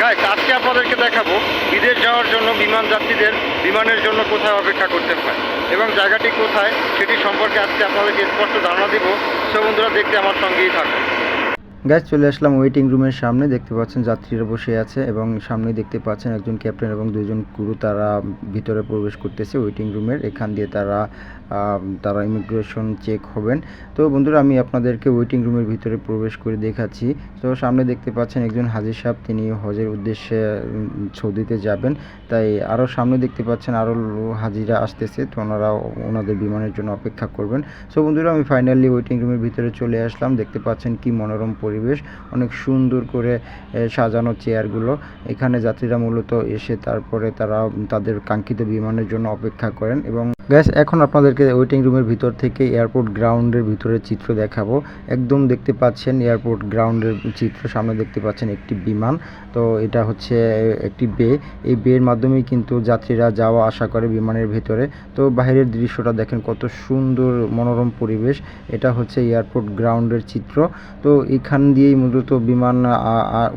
Guys আজকে আপনাদেরকে দেখাবো বিদেশ যাওয়ার জন্য বিমান যাত্রীদের বিমানের জন্য কোথায় অপেক্ষা করতে হয় এবং জায়গাটি কোথায় সেটি সম্পর্কে আজকে আপনাদেরকে স্পষ্ট ধারণা দিব। সে বন্ধুরা, দেখতে আমার সঙ্গেই থাকুন। গ্যাস চলে আসলাম ওয়েটিং রুমের সামনে। দেখতে পাচ্ছেন যাত্রীরা বসে আছে এবং সামনে দেখতে পাচ্ছেন একজন ক্যাপ্টেন এবং দুজন ক্রু তারা ভিতরে প্রবেশ করতেছে ওয়েটিং রুমের এখান দিয়ে তারা তারা ইমিগ্রেশন চেক হবেন। তো বন্ধুরা, আমি আপনাদেরকে ওয়েটিং রুমের ভিতরে প্রবেশ করে দেখাচ্ছি। তো সামনে দেখতে পাচ্ছেন একজন হাজির সাহেব, তিনি হজের উদ্দেশ্যে সৌদিতে যাবেন। তাই আরও সামনে দেখতে পাচ্ছেন আরও হাজিরা আসতেছে, তো ওনারা ওনাদের বিমানের জন্য অপেক্ষা করবেন। সো বন্ধুরা, আমি ফাইনালি ওয়েটিং রুমের ভিতরে চলে আসলাম। দেখতে পাচ্ছেন কি মনোরম পরিবেশ, অনেক সুন্দর করে সাজানো চেয়ারগুলো। এখানে যাত্রীরা মূলত এসে তারপরে তারা তাদের কাঙ্ক্ষিত বিমানের জন্য অপেক্ষা করেন এবং গ্যাস এখন আপনাদেরকে ওয়েটিং রুমের ভিতর থেকে এয়ারপোর্ট গ্রাউন্ডের ভিতরের চিত্র দেখাবো। একদম দেখতে পাচ্ছেন এয়ারপোর্ট গ্রাউন্ডের চিত্র, সামনে দেখতে পাচ্ছেন একটি বিমান। তো এটা হচ্ছে একটি বে। এই বের মাধ্যমেই কিন্তু যাত্রীরা যাওয়া, আসা করে বিমানের ভিতরে। তো বাইরের দৃশ্যটা দেখেন কত সুন্দর মনোরম পরিবেশ। এটা হচ্ছে এয়ারপোর্ট গ্রাউন্ডের চিত্র। তো এখান দিয়েই মূলত বিমান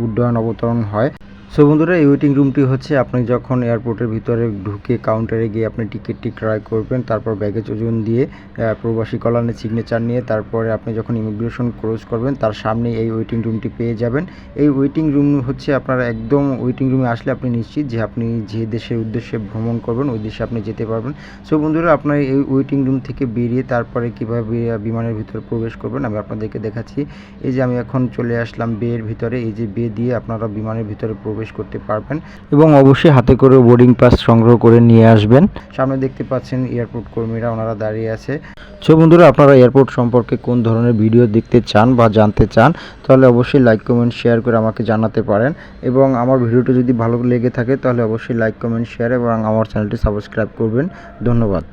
উড্ডয়ন, অবতরণ হয়। সো বন্ধুরা, এই ওয়েটিং রুমটি হচ্ছে আপনি যখন এয়ারপোর্টের ভিতরে ঢুকে কাউন্টারে গিয়ে আপনি টিকিটটি ক্রয় করবেন, তারপর ব্যাগেজ ওজন দিয়ে প্রবাসী কল্যাণের সিগনেচার নিয়ে, তারপরে আপনি যখন ইমিগ্রেশন ক্লোজ করবেন, তার সামনে এই ওয়েটিং রুমটি পেয়ে যাবেন। এই ওয়েটিং রুম হচ্ছে আপনারা একদম ওয়েটিং রুমে আসলে আপনি নিশ্চিত যে আপনি যে দেশের উদ্দেশ্যে ভ্রমণ করবেন, ওই দেশে আপনি যেতে পারবেন। সো বন্ধুরা, আপনার এই ওয়েটিং রুম থেকে বেরিয়ে তারপরে কীভাবে বিমানের ভিতরে প্রবেশ করবেন, আমি আপনাদেরকে দেখাচ্ছি। এই যে আমি এখন চলে আসলাম বের ভিতরে, এই যে বে দিয়ে আপনারা বিমানের ভিতরে প্রবেশ করতে পারবেন এবং অবশ্যই হাতে করে বোর্ডিং পাস সংগ্রহ করে নিয়ে আসবেন। সামনে দেখতে পাচ্ছেন এয়ারপোর্ট কর্মীরা ওনারা দাঁড়িয়ে আছে। সো বন্ধুরা, আপনারা এয়ারপোর্ট সম্পর্কে কোন ধরনের ভিডিও দেখতে চান বা জানতে চান, তাহলে অবশ্যই লাইক কমেন্ট শেয়ার করে আমাকে জানাতে পারেন। এবং আমার ভিডিওটি যদি ভালো লেগে থাকে, তাহলে অবশ্যই লাইক কমেন্ট শেয়ার এবং আমার চ্যানেলটি সাবস্ক্রাইব করবেন। ধন্যবাদ।